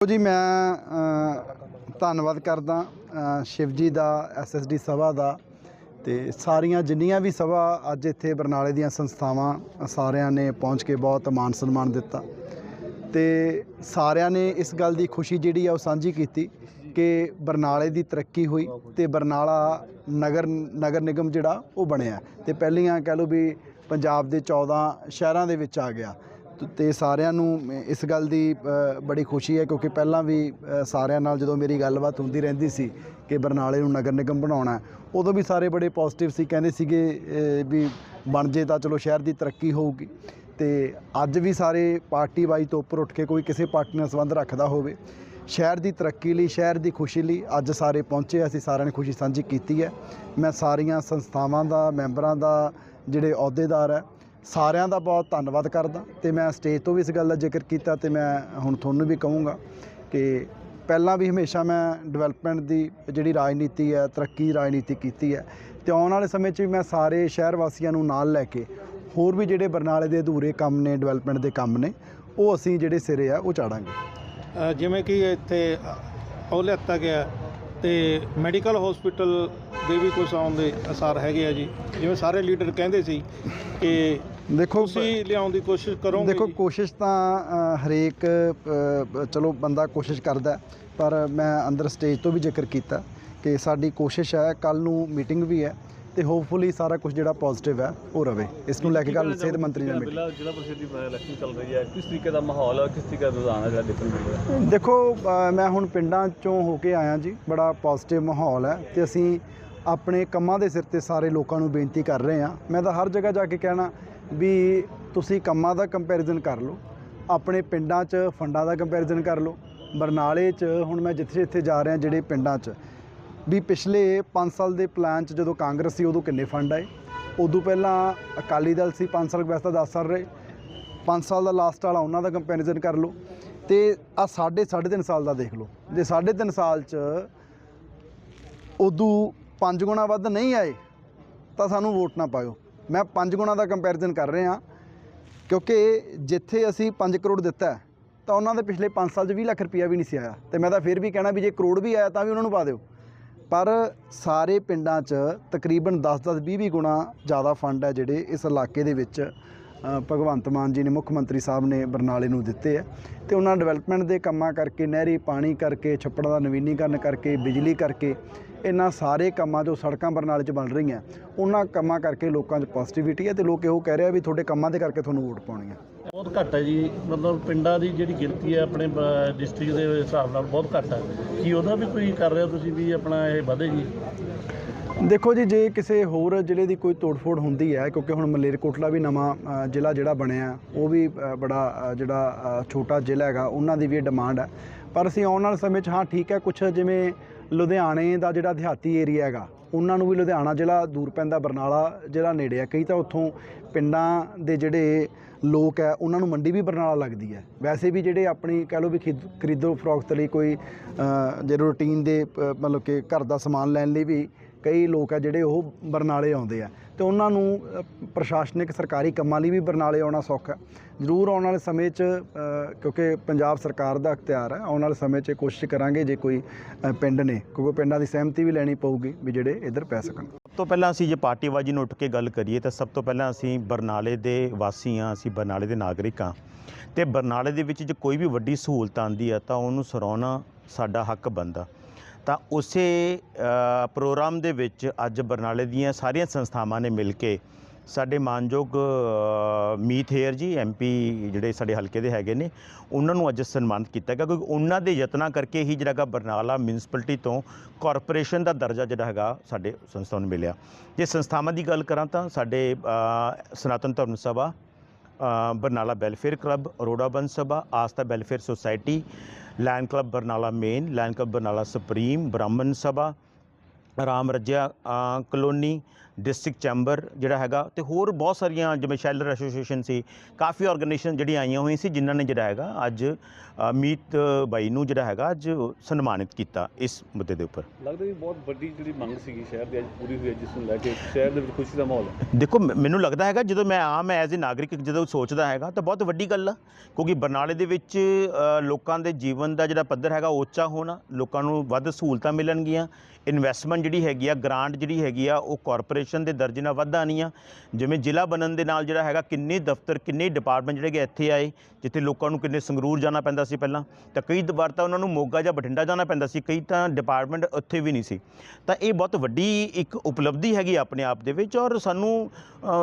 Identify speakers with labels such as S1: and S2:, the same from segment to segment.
S1: ਦੇਖੋ ਜੀ, ਮੈਂ ਧੰਨਵਾਦ ਕਰਦਾ ਸ਼ਿਵਜੀ ਸ਼ਿਵ ਜੀ ਦਾ ਐਸਐਸਡੀ ਸਭਾ ਦਾ ਤੇ ਸਾਰੀਆਂ ਜਿੰਨੀਆਂ ਵੀ ਸਭਾ ਅੱਜ ਇੱਥੇ ਬਰਨਾਲੇ ਦੀਆਂ ਸੰਸਥਾਵਾਂ ਸਾਰਿਆਂ ਨੇ ਪਹੁੰਚ ਕੇ ਬਹੁਤ ਮਾਨ ਸਨਮਾਨ ਦਿੱਤਾ ਤੇ ਸਾਰਿਆਂ ਨੇ ਇਸ ਗੱਲ ਦੀ ਖੁਸ਼ੀ ਜਿਹੜੀ ਆ ਉਹ ਸਾਂਝੀ ਕੀਤੀ ਕਿ ਬਰਨਾਲੇ ਦੀ ਤਰੱਕੀ ਹੋਈ ਤੇ ਬਰਨਾਲਾ ਨਗਰ ਨਗਰ ਨਿਗਮ ਜਿਹੜਾ ਉਹ ਬਣਿਆ ਤੇ ਪਹਿਲੀਆਂ ਕਹਿ ਲਓ ਵੀ ਪੰਜਾਬ ਦੇ 14 ਸ਼ਹਿਰਾਂ ਦੇ ਵਿੱਚ ਆ ਗਿਆ ਤ- ਤੇ ਸਾਰਿਆਂ ਨੂੰ ਇਸ ਗੱਲ ਦੀ ਬੜੀ ਖੁਸ਼ੀ ਹੈ ਕਿਉਂਕਿ ਪਹਿਲਾਂ ਵੀ ਸਾਰਿਆਂ ਨਾਲ ਜਦੋਂ ਮੇਰੀ ਗੱਲਬਾਤ ਹੁੰਦੀ ਰਹਿੰਦੀ ਸੀ ਕਿ ਬਰਨਾਲੇ ਨੂੰ ਨਗਰ ਨਿਗਮ ਬਣਾਉਣਾ ਉਦੋਂ ਵੀ ਸਾਰੇ ਬੜੇ ਪੋਜ਼ਿਟਿਵ ਸੀ, ਕਹਿੰਦੇ ਸੀਗੇ ਵੀ ਬਣ ਜੇ ਤਾਂ ਚਲੋ ਸ਼ਹਿਰ ਦੀ ਤਰੱਕੀ ਹੋਊਗੀ। ਤੇ ਅੱਜ ਵੀ ਸਾਰੇ ਪਾਰਟੀ ਵਾਈ ਤੋਂ ਉੱਪਰ ਉੱਠ ਕੇ ਕੋਈ ਕਿਸੇ ਪਾਰਟੀ ਨਾਲ ਸੰਬੰਧ ਰੱਖਦਾ ਹੋਵੇ, ਸ਼ਹਿਰ ਦੀ ਤਰੱਕੀ ਲਈ, ਸ਼ਹਿਰ ਦੀ ਖੁਸ਼ੀ ਲਈ ਅੱਜ ਸਾਰੇ ਪਹੁੰਚੇ, ਅਸੀਂ ਸਾਰਿਆਂ ਨੇ ਖੁਸ਼ੀ ਸਾਂਝੀ ਕੀਤੀ ਹੈ। ਮੈਂ ਸਾਰੀਆਂ ਸੰਸਥਾਵਾਂ ਦਾ, ਮੈਂਬਰਾਂ ਦਾ, ਜਿਹੜੇ ਅਹੁਦੇਦਾਰ ਹੈ ਸਾਰਿਆਂ ਦਾ ਬਹੁਤ ਧੰਨਵਾਦ ਕਰਦਾ ਤੇ ਮੈਂ ਸਟੇਜ ਤੋਂ ਵੀ ਇਸ ਗੱਲ ਦਾ ਜ਼ਿਕਰ ਕੀਤਾ ਤੇ ਮੈਂ ਹੁਣ ਤੁਹਾਨੂੰ ਵੀ ਕਹੂੰਗਾ ਕਿ ਪਹਿਲਾਂ ਵੀ ਹਮੇਸ਼ਾ ਮੈਂ ਡਿਵੈਲਪਮੈਂਟ ਦੀ ਜਿਹੜੀ ਰਾਜਨੀਤੀ ਹੈ, ਤਰੱਕੀ ਰਾਜਨੀਤੀ ਕੀਤੀ ਹੈ ਤੇ ਆਉਣ ਵਾਲੇ ਸਮੇਂ 'ਚ ਵੀ ਮੈਂ ਸਾਰੇ ਸ਼ਹਿਰ ਵਾਸੀਆਂ ਨੂੰ ਨਾਲ ਲੈ ਕੇ ਹੋਰ ਵੀ ਜਿਹੜੇ ਬਰਨਾਲੇ ਦੇ ਅਧੂਰੇ ਕੰਮ ਨੇ ਡਿਵੈਲਪਮੈਂਟ ਦੇ ਕੰਮ ਨੇ, ਉਹ ਅਸੀਂ ਜਿਹੜੇ ਸਿਰੇ ਆ, ਉਹ ਚਾੜਾਂਗੇ।
S2: ਜਿਵੇਂ ਕਿ ਇੱਥੇ ਉਹ ਲਿਆਤਾ ਗਿਆ ਤੇ ਮੈਡੀਕਲ ਹਸਪੀਟਲ ਦੇ ਵੀ ਕੁਝ ਆਉਣ ਦੇ ਅਸਾਰ ਹੈਗੇ ਆ ਜੀ ਜਿਵੇਂ ਸਾਰੇ ਲੀਡਰ ਕਹਿੰਦੇ ਸੀ ਕਿ
S1: ਦੇਖੋ
S2: ਤੁਸੀਂ ਲਿਆਉਣ ਦੀ ਕੋਸ਼ਿਸ਼ ਕਰੋਗੇ
S1: ਦੇਖੋ। ਕੋਸ਼ਿਸ਼ ਤਾਂ ਹਰੇਕ ਚਲੋ ਬੰਦਾ ਕੋਸ਼ਿਸ਼ ਕਰਦਾ ਪਰ ਮੈਂ ਅੰਦਰ ਸਟੇਜ ਤੋਂ ਵੀ ਜ਼ਿਕਰ ਕੀਤਾ ਕਿ ਸਾਡੀ ਕੋਸ਼ਿਸ਼ ਹੈ ਕੱਲ ਨੂੰ ਮੀਟਿੰਗ ਵੀ ਹੈ ਤੇ ਹੋਪਫੁਲੀ ਸਾਰਾ ਕੁਝ ਜਿਹੜਾ ਪੋਜ਼ਿਟਿਵ ਹੈ ਉਹ ਰਵੇ। ਇਸ ਨੂੰ ਲੈ ਕੇ ਕੱਲ ਸਿਹਤ ਮੰਤਰੀ ਨਾਲ ਮੀਟਿੰਗ
S3: ਜ਼ਿਲ੍ਹਾ ਪ੍ਰੀਸ਼ਦ ਦੀ ਇਲੈਕਸ਼ਨ ਚੱਲ ਰਹੀ ਹੈ? ਕਿਸ ਤਰੀਕੇ ਦਾ ਮਾਹੌਲ ਹੈ? ਕਿਸ ਤਰੀਕੇ ਦਾ ਰੁਝਾਨ ਹੈ? ਜਿਹੜਾ ਦੇਖਣ ਨੂੰ ਮਿਲ ਰਿਹਾ ਹੈ?
S1: ਦੇਖੋ ਮੈਂ ਹੁਣ ਪਿੰਡਾਂ ਚੋਂ ਹੋ ਕੇ ਆਇਆ ਜੀ। ਬੜਾ ਪੋਜ਼ਿਟਿਵ ਮਾਹੌਲ ਹੈ ਤੇ ਅਸੀਂ ਆਪਣੇ ਕੰਮਾਂ ਦੇ ਸਿਰ ਤੇ ਸਾਰੇ ਲੋਕਾਂ ਨੂੰ ਬੇਨਤੀ ਕਰ ਰਹੇ ਹਾਂ। ਮੈਂ ਤਾਂ ਹਰ ਜਗ੍ਹਾ ਜਾ ਕੇ ਕਹਿਣਾ ਵੀ ਤੁਸੀਂ ਕੰਮਾਂ ਦਾ ਕੰਪੈਰੀਜ਼ਨ ਕਰ ਲਓ। ਆਪਣੇ ਪਿੰਡਾਂ 'ਚ ਫੰਡਾਂ ਦਾ ਕੰਪੈਰੀਜ਼ਨ ਕਰ ਲਓ। ਬਰਨਾਲੇ 'ਚ ਹੁਣ ਮੈਂ ਜਿੱਥੇ ਜਿੱਥੇ ਜਾ ਰਿਹਾ ਜਿਹੜੇ ਪਿੰਡਾਂ 'ਚ ਵੀ ਪਿਛਲੇ 5 ਸਾਲ ਦੇ ਪਲਾਨ 'ਚ ਜਦੋਂ ਕਾਂਗਰਸ ਸੀ, ਉਦੋਂ ਕਿੰਨੇ ਫੰਡ ਆਏ? ਉਦੋਂ ਪਹਿਲਾਂ ਅਕਾਲੀ ਦਲ ਸੀ 5 ਸਾਲ ਵੈਸੇ ਤਾਂ 10 ਸਾਲ ਰਹੇ। 5 ਸਾਲ ਦਾ ਲਾਸਟ ਵਾਲਾ, ਉਹਨਾਂ ਦਾ ਕੰਪੈਰੀਜ਼ਨ ਕਰ ਲਓ। ਤੇ ਆ ਸਾਢੇ ਸਾਢੇ ਤਿੰਨ ਸਾਲ ਦਾ ਦੇਖ ਲਓ। ਜੇ ਸਾਢੇ ਤਿੰਨ ਸਾਲ 'ਚ ਉਦੋਂ ਪੰਜ ਗੁਣਾ ਵੱਧ ਨਹੀਂ ਆਏ, ਤਾਂ ਸਾਨੂੰ ਵੋਟ ਨਾ ਪਾਇਓ। ਮੈਂ ਪੰਜ ਗੁਣਾ ਦਾ ਕੰਪੈਰੀਜ਼ਨ ਕਰ ਰਿਹਾ, ਕਿਉਂਕਿ ਜਿੱਥੇ ਅਸੀਂ 5 ਕਰੋੜ ਦਿੱਤਾ, ਤਾਂ ਉਹਨਾਂ ਦੇ ਪਿਛਲੇ 5 ਸਾਲ 'ਚ 20 ਲੱਖ ਰੁਪਇਆ ਵੀ ਨਹੀਂ ਸੀ ਆਇਆ। ਤੇ ਮੈਂ ਤਾਂ ਫਿਰ ਵੀ ਕਹਿਣਾ ਵੀ ਜੇ ਕਰੋੜ ਵੀ ਆਇਆ, ਤਾਂ ਵੀ ਉਹਨਾਂ ਨੂੰ ਪਾ ਦਿਓ। ਪਰ ਸਾਰੇ ਪਿੰਡਾਂ 'ਚ ਤਕਰੀਬਨ 10-10 20-20 ਗੁਣਾ ਜ਼ਿਆਦਾ ਫੰਡ ਹੈ ਜਿਹੜੇ ਇਸ ਇਲਾਕੇ ਦੇ ਵਿੱਚ ਭਗਵੰਤ ਮਾਨ ਜੀ ਨੇ, ਮੁੱਖ ਮੰਤਰੀ ਸਾਹਿਬ ਨੇ ਬਰਨਾਲੇ ਨੂੰ ਦਿੱਤੇ ਹੈ। ਤੇ ਉਹਨਾਂ ਡਿਵੈਲਪਮੈਂਟ ਦੇ ਕੰਮਾਂ ਕਰਕੇ, ਨਹਿਰੀ, ਪਾਣੀ ਕਰਕੇ, ਛੱਪੜਾਂ ਦਾ ਨਵੀਨੀਕਰਨ ਕਰਕੇ, ਬਿਜਲੀ ਕਰਕੇ ਇਹਨਾਂ ਸਾਰੇ ਕੰਮਾਂ ਜੋ ਸੜਕਾਂ ਬਰਨਾਲੇ 'ਚ ਬਣ ਰਹੀਆਂ ਉਹਨਾਂ ਕੰਮਾਂ ਕਰਕੇ ਲੋਕਾਂ 'ਚ ਪੋਜ਼ਿਟਿਵਿਟੀ ਹੈ ਤੇ ਲੋਕ ਇਹੋ ਕਹਿ ਰਹੇ ਆ ਵੀ ਤੁਹਾਡੇ ਕੰਮਾਂ ਦੇ ਕਰਕੇ ਤੁਹਾਨੂੰ ਵੋਟ ਪਾਉਣੀ ਹੈ।
S3: ਬਹੁਤ ਘੱਟ ਹੈ ਜੀ ਮਤਲਬ ਪਿੰਡਾਂ ਦੀ ਜਿਹੜੀ ਗਿਣਤੀ ਹੈ ਆਪਣੇ ਡਿਸਟ੍ਰਿਕਟ ਦੇ ਹਿਸਾਬ ਨਾਲ ਬਹੁਤ ਘੱਟ ਹੈ। ਕੀ ਉਹਦਾ ਵੀ ਕੋਈ ਕਰ ਰਹੇ ਤੁਸੀਂ ਵੀ ਆਪਣਾ ਇਹ ਵਧੇ ਜੀ?
S1: ਦੇਖੋ ਜੀ ਜੇ ਕਿਸੇ ਹੋਰ ਜ਼ਿਲ੍ਹੇ ਦੀ ਕੋਈ ਤੋੜਫੋੜ ਹੁੰਦੀ ਹੈ ਕਿਉਂਕਿ ਹੁਣ ਮਲੇਰਕੋਟਲਾ ਵੀ ਨਵਾਂ ਜ਼ਿਲ੍ਹਾ ਜਿਹੜਾ ਬਣਿਆ ਉਹ ਵੀ ਬੜਾ ਜਿਹੜਾ ਛੋਟਾ ਜ਼ਿਲ੍ਹਾ ਹੈਗਾ ਉਹਨਾਂ ਦੀ ਵੀ ਡਿਮਾਂਡ ਹੈ। ਪਰ ਅਸੀਂ ਆਉਣ ਵਾਲੇ ਸਮੇਂ 'ਚ ਹਾਂ ਠੀਕ ਹੈ ਕੁਝ ਜਿਵੇਂ ਲੁਧਿਆਣੇ ਦਾ ਜਿਹੜਾ ਦਿਹਾਤੀ ਏਰੀਆ ਹੈਗਾ ਉਹਨਾਂ ਨੂੰ ਵੀ ਲੁਧਿਆਣਾ ਜ਼ਿਲ੍ਹਾ ਦੂਰ ਪੈਂਦਾ ਬਰਨਾਲਾ ਜ਼ਿਲ੍ਹਾ ਨੇੜੇ ਹੈ ਕਈ ਤਾਂ ਉੱਥੋਂ ਪਿੰਡਾਂ ਦੇ ਜਿਹੜੇ ਲੋਕ ਹੈ ਉਹਨਾਂ ਨੂੰ ਮੰਡੀ ਵੀ ਬਰਨਾਲਾ ਲੱਗਦੀ ਹੈ। ਵੈਸੇ ਵੀ ਜਿਹੜੇ ਆਪਣੀ ਕਹਿ ਲਓ ਵੀ ਖਰੀਦ- ਖਰੀਦੋ ਫਰੋਖਤ ਲਈ ਕੋਈ ਅ, ਜੇ ਰੂਟੀਨ ਦੇ ਅ, ਮਤਲਬ ਕਿ ਘਰ ਦਾ ਸਮਾਨ ਲੈਣ ਲਈ ਵੀ ਕਈ ਲੋਕ ਆ ਜਿਹੜੇ ਉਹ ਬਰਨਾਲੇ ਆਉਂਦੇ ਆ। ਤੇ ਉਹਨਾਂ ਨੂੰ ਪ੍ਰਸ਼ਾਸਨਿਕ ਸਰਕਾਰੀ ਕੰਮਾਂ ਲਈ ਵੀ ਬਰਨਾਲੇ ਆਉਣਾ ਸੌਖਾ ਜ਼ਰੂਰ ਆਉਣ ਵਾਲੇ ਸਮੇਂ 'ਚ ਕਿਉਂਕਿ ਪੰਜਾਬ ਸਰਕਾਰ ਦਾ ਅਖਤਿਆਰ ਹੈ, ਆਉਣ ਵਾਲੇ ਸਮੇਂ 'ਚ ਕੋਸ਼ਿਸ਼ ਕਰਾਂਗੇ ਜੇ ਕੋਈ ਪਿੰਡ ਨੇ, ਕਿਉਂਕਿ ਪਿੰਡਾਂ ਦੀ ਸਹਿਮਤੀ ਵੀ ਲੈਣੀ ਪਊਗੀ ਵੀ ਜਿਹੜੇ ਇੱਧਰ ਪੈ ਸਕਣ।
S4: ਸਭ ਤੋਂ ਪਹਿਲਾਂ ਅਸੀਂ ਜੇ ਪਾਰਟੀਬਾਜੀ ਨੂੰ ਉੱਠ ਕੇ ਗੱਲ ਕਰੀਏ ਤਾਂ ਸਭ ਤੋਂ ਪਹਿਲਾਂ ਅਸੀਂ ਬਰਨਾਲੇ ਦੇ ਵਾਸੀ ਹਾਂ, ਅਸੀਂ ਬਰਨਾਲੇ ਦੇ ਨਾਗਰਿਕ ਹਾਂ। ਤੇ ਬਰਨਾਲੇ ਦੇ ਵਿੱਚ ਜੇ ਕੋਈ ਵੀ ਵੱਡੀ ਸਹੂਲਤ ਆਉਂਦੀ ਆ ਤਾਂ ਉਹਨੂੰ ਸਰਾਉਣਾ ਸਾਡਾ ਹੱਕ ਬਣਦਾ। ਤਾਂ ਉਸੇ ਪ੍ਰੋਗਰਾਮ ਦੇ ਵਿੱਚ ਅੱਜ ਬਰਨਾਲੇ ਦੀਆਂ ਸਾਰੀਆਂ ਸੰਸਥਾਵਾਂ ਨੇ ਮਿਲ ਕੇ ਸਾਡੇ ਮਾਨਯੋਗ ਅ, ਮੀਤ ਹੇਅਰ ਜੀ ਐਮਪੀ ਜਿਹੜੇ ਸਾਡੇ ਹਲਕੇ ਦੇ ਹੈਗੇ ਨੇ ਉਹਨਾਂ ਨੂੰ ਅੱਜ ਸਨਮਾਨਿਤ ਕੀਤਾ ਗਿਆ। ਕਿਉਂਕਿ ਉਹਨਾਂ ਦੇ ਯਤਨਾਂ ਕਰਕੇ ਹੀ ਜਿਹੜਾ ਹੈਗਾ ਬਰਨਾਲਾ ਮਿਊਨਿਸਪੈਲਿਟੀ ਤੋਂ ਕਾਰਪੋਰੇਸ਼ਨ ਦਾ ਦਰਜਾ ਜਿਹੜਾ ਹੈਗਾ ਸਾਡੇ ਸੰਸਥਾ ਨੂੰ ਮਿਲਿਆ। ਜੇ ਸੰਸਥਾਵਾਂ ਦੀ ਗੱਲ ਕਰਾਂ ਤਾਂ ਸਾਡੇ ਸਨਾਤਨ ਧਰਮ ਸਭਾ ਬਰਨਾਲਾ ਵੈਲਫੇਅਰ ਕਲੱਬ ਅਰੋੜਾ ਬੰਦ ਸਭਾ Aastha welfare society land club Barnala main land club Barnala supreme ਬ੍ਰਾਹਮਣ ਸਭਾ Ram Rajya colony district chamber ਜਿਹੜਾ ਹੈਗਾ ਤੇ ਹੋਰ ਬਹੁਤ ਸਾਰੀਆਂ ਜਿਵੇਂ ਸ਼ੈਲਰ ਐਸੋਸੀਏਸ਼ਨ ਸੀ ਕਾਫੀ ਆਰਗੇਨਾਈਜੇਸ਼ਨ ਜਿਹੜੀਆਂ ਆਈਆਂ ਹੋਈਆਂ ਸੀ ਜਿਨ੍ਹਾਂ ਨੇ ਜਿਹੜਾ ਹੈਗਾ ਅੱਜ ਮੀਤ ਬਾਈ ਨੂੰ ਜਿਹੜਾ ਹੈਗਾ ਅੱਜ ਸਨਮਾਨਿਤ ਕੀਤਾ ਇਸ ਮੁੱਦੇ ਦੇ ਉੱਪਰ।
S5: ਲੱਗਦਾ ਵੀ ਬਹੁਤ ਵੱਡੀ ਜਿਹੜੀ ਮੰਗ ਸੀਗੀ ਸ਼ਹਿਰ ਦੀ ਅੱਜ ਪੂਰੀ ਹੋਈ ਹੈ ਜਿਸ ਨੂੰ ਲੈ ਕੇ ਸ਼ਹਿਰ ਦੇ ਵਿੱਚ ਖੁਸ਼ੀ ਦਾ ਮਾਹੌਲ ਹੈ।
S4: ਦੇਖੋ ਮੈਨੂੰ ਲੱਗਦਾ ਹੈਗਾ ਜਦੋਂ ਮੈਂ ਆਮ ਐਜ਼ ਅ ਨਾਗਰਿਕ ਜਦੋਂ ਸੋਚਦਾ ਹੈਗਾ ਤਾਂ ਬਹੁਤ ਵੱਡੀ ਗੱਲ ਆ ਕਿਉਂਕਿ ਬਰਨਾਲੇ ਦੇ ਵਿੱਚ ਲੋਕਾਂ ਦੇ ਜੀਵਨ ਦਾ ਜਿਹੜਾ ਪੱਧਰ ਹੈਗਾ ਉੱਚਾ ਹੋਣਾ ਲੋਕਾਂ ਨੂੰ ਵੱਧ ਸਹੂਲਤਾਂ ਮਿਲਣਗੀਆਂ ਇਨਵੈਸਟਮੈਂਟ ਜਿਹੜੀ ਹੈਗੀ ਆ ਗ੍ਰਾਂਟ ਜਿਹੜੀ ਹੈਗੀ ਆ, ਉਹ ਕਾਰਪੋਰੇਸ਼ਨ ਦੇ ਦਰਜੇ ਨਾਲ ਵੱਧ ਆਉਣੀ ਆ। ਜਿਵੇਂ ਜ਼ਿਲ੍ਹਾ ਬਣਨ ਦੇ ਨਾਲ ਜਿਹੜਾ ਹੈਗਾ, ਕਿੰਨੇ ਦਫ਼ਤਰ, ਕਿੰਨੇ ਡਿਪਾਰਟਮੈਂਟ ਜਿਹੜੇ ਇੱਥੇ ਆਏ, ਜਿੱਥੇ ਲੋਕਾਂ ਨੂੰ ਕਿੰਨੇ ਸੰਗਰੂਰ ਜਾਣਾ ਪੈਂਦਾ ਸੀ ਪਹਿਲਾਂ। ਤਾਂ ਕਈ ਵਾਰ ਤਾਂ ਉਹਨਾਂ ਨੂੰ ਮੋਗਾ ਜਾਂ ਬਠਿੰਡਾ ਜਾਣਾ ਪੈਂਦਾ ਸੀ, ਕਈ ਤਾਂ ਡਿਪਾਰਟਮੈਂਟ ਉੱਥੇ ਵੀ ਨਹੀਂ ਸੀ। ਤਾਂ ਇਹ ਬਹੁਤ ਵੱਡੀ ਇੱਕ ਉਪਲਬਧੀ ਹੈਗੀ ਆਪਣੇ ਆਪ ਦੇ ਵਿੱਚ ਔਰ ਸਾਨੂੰ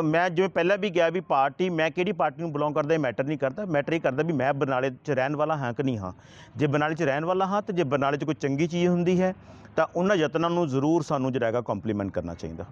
S4: ਮੈਂ ਜਿਵੇਂ ਪਹਿਲਾਂ ਵੀ ਗਿਆ ਵੀ ਪਾਰਟੀ, ਮੈਂ ਕਿਹੜੀ ਪਾਰਟੀ ਨੂੰ ਬਿਲੋਂਗ ਕਰਦਾ, ਇਹ ਮੈਟਰ ਨਹੀਂ ਕਰਦਾ। ਮੈਟਰ ਇਹ ਕਰਦਾ ਵੀ ਮੈਂ ਬਰਨਾਲੇ 'ਚ ਰਹਿਣ ਵਾਲਾ ਹਾਂ ਕਿ ਨਹੀਂ ਹਾਂ। ਜੇ ਬਰਨਾਲੇ 'ਚ ਰਹਿਣ ਵਾਲਾ ਹਾਂ, ਤੇ ਜੇ ਬਰਨਾਲੇ 'ਚ ਕੋਈ ਚੰਗੀ ਚੀਜ਼ ਹੁੰਦੀ ਹੈ, ਤਾਂ ਉਹਨਾਂ ਯਤਨਾਂ ਨੂੰ ਜ਼ਰੂਰ ਸਾਨੂੰ ਜਿਹੜਾ ਹੈਗਾ ਕੰਪਲੀਮੈਂਟ ਕਰਨਾ ਚਾਹੀਦਾ।